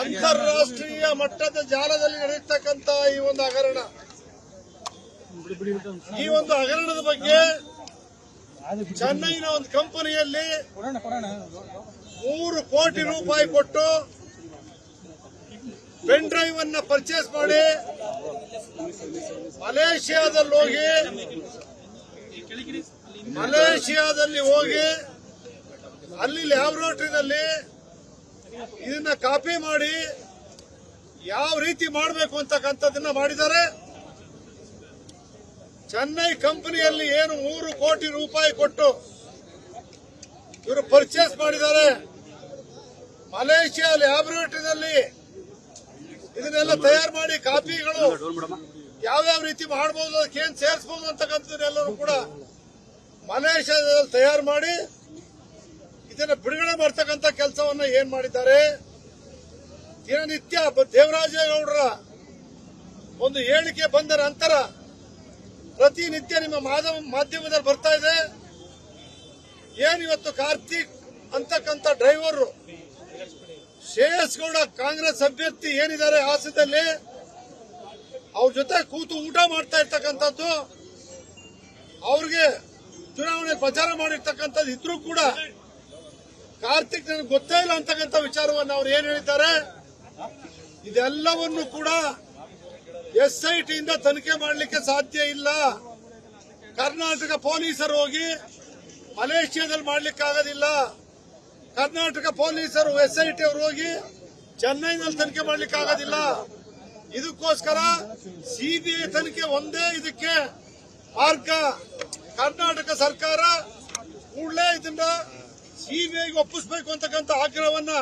ಅಂತಾರಾಷ್ಟ್ರೀಯ ಮಟ್ಟದ ಜಾಲದಲ್ಲಿ ನಡೆಯತಕ್ಕಂತ ಈ ಒಂದು ಹಗರಣ. ಈ ಒಂದು ಹಗರಣದ ಬಗ್ಗೆ ಚೆನ್ನೈನ ಒಂದು ಕಂಪನಿಯಲ್ಲಿ ಮೂರು ಕೋಟಿ ರೂಪಾಯಿ ಕೊಟ್ಟು ಪೆನ್ ಡ್ರೈವ್ ಅನ್ನ ಪರ್ಚೇಸ್ ಮಾಡಿ ಮಲೇಷಿಯಾದಲ್ಲಿ ಹೋಗಿ ಮಲೇಷಿಯಾದಲ್ಲಿ ಹೋಗಿ ಅಲ್ಲಿ ಲ್ಯಾಬ್ರೋಟರಿನಲ್ಲಿ ಇದನ್ನ ಕಾಪಿ ಮಾಡಿ ಯಾವ ರೀತಿ ಮಾಡಬೇಕು ಅಂತಕ್ಕಂಥದ್ದನ್ನ ಮಾಡಿದ್ದಾರೆ. ಚೆನ್ನೈ ಕಂಪನಿಯಲ್ಲಿ ಏನು ಮೂರು ಕೋಟಿ ರೂಪಾಯಿ ಕೊಟ್ಟು ಇವರು ಪರ್ಚೇಸ್ ಮಾಡಿದ್ದಾರೆ. ಮಲೇಷಿಯಾ ಲ್ಯಾಬೊರೇಟರಿನಲ್ಲಿ ಇದನ್ನೆಲ್ಲ ತಯಾರು ಮಾಡಿ ಕಾಪಿಗಳು ಯಾವ್ಯಾವ ರೀತಿ ಮಾಡಬಹುದು ಅದಕ್ಕೇನು ಸೇರಿಸಬಹುದು ಅಂತಕ್ಕಂಥದ್ದನ್ನೆಲ್ಲರೂ ಕೂಡ ಮಲೇಷಿಯಾದಲ್ಲಿ ತಯಾರು ಮಾಡಿ ಇದನ್ನ ಬಿಡುಗಡೆ ಮಾಡ್ತಕ್ಕಂಥ ಕೆಲಸವನ್ನ ಏನ್ ಮಾಡಿದ್ದಾರೆ? ದಿನನಿತ್ಯ ದೇವರಾಜೇಗೌಡರ ಒಂದು ಹೇಳಿಕೆ ಬಂದ ನಂತರ ಪ್ರತಿನಿತ್ಯ ನಿಮ್ಮ ಮಾಧ್ಯಮ ಮಾಧ್ಯಮದಲ್ಲಿ ಬರ್ತಾ ಇದೆ. ಏನಿವತ್ತು ಕಾರ್ತಿಕ್ ಅಂತಕ್ಕಂಥ ಡ್ರೈವರ್? ಶ್ರೇಯಸ್ ಗೌಡ ಕಾಂಗ್ರೆಸ್ ಅಭ್ಯರ್ಥಿ ಏನಿದ್ದಾರೆ ಹಾಸ್ಯದಲ್ಲಿ ಅವ್ರ ಜೊತೆ ಕೂತು ಊಟ ಮಾಡ್ತಾ ಇರ್ತಕ್ಕಂಥದ್ದು. ಅವ್ರಿಗೆ ಚುನಾವಣೆ ಪ್ರಚಾರ ಮಾಡಿರ್ತಕ್ಕಂಥದ್ದು ಇದ್ರೂ ಕೂಡ ಕಾರ್ತಿಕ್ ನನಗೆ ಗೊತ್ತೇ ಇಲ್ಲ ಅಂತಕ್ಕಂಥ ವಿಚಾರವನ್ನು ಅವ್ರು ಏನ್ ಹೇಳಿದ್ದಾರೆ? ಇದೆಲ್ಲವನ್ನು ಕೂಡ ಎಸ್ ಐ ಟಿಯಿಂದ ತನಿಖೆ ಮಾಡಲಿಕ್ಕೆ ಸಾಧ್ಯ ಇಲ್ಲ. ಕರ್ನಾಟಕ ಪೊಲೀಸರು ಹೋಗಿ ಮಲೇಷಿಯಾದಲ್ಲಿ ಮಾಡ್ಲಿಕ್ಕಾಗೋದಿಲ್ಲ ಕರ್ನಾಟಕ ಪೊಲೀಸರು ಎಸ್ ಐ ಟಿ ಅವರು ಹೋಗಿ ಚೆನ್ನೈನಲ್ಲಿ ತನಿಖೆ ಮಾಡ್ಲಿಕ್ಕಾಗೋದಿಲ್ಲ ಇದಕ್ಕೋಸ್ಕರ ಸಿಬಿಐ ತನಿಖೆ ಒಂದೇ ಇದಕ್ಕೆ ಮಾರ್ಗ ಕರ್ನಾಟಕ ಸರ್ಕಾರ ಸಿಬಿಐಗೆ ಒಪ್ಪಿಸಬೇಕು ಅಂತಕ್ಕಂಥ ಆಗ್ರಹವನ್ನ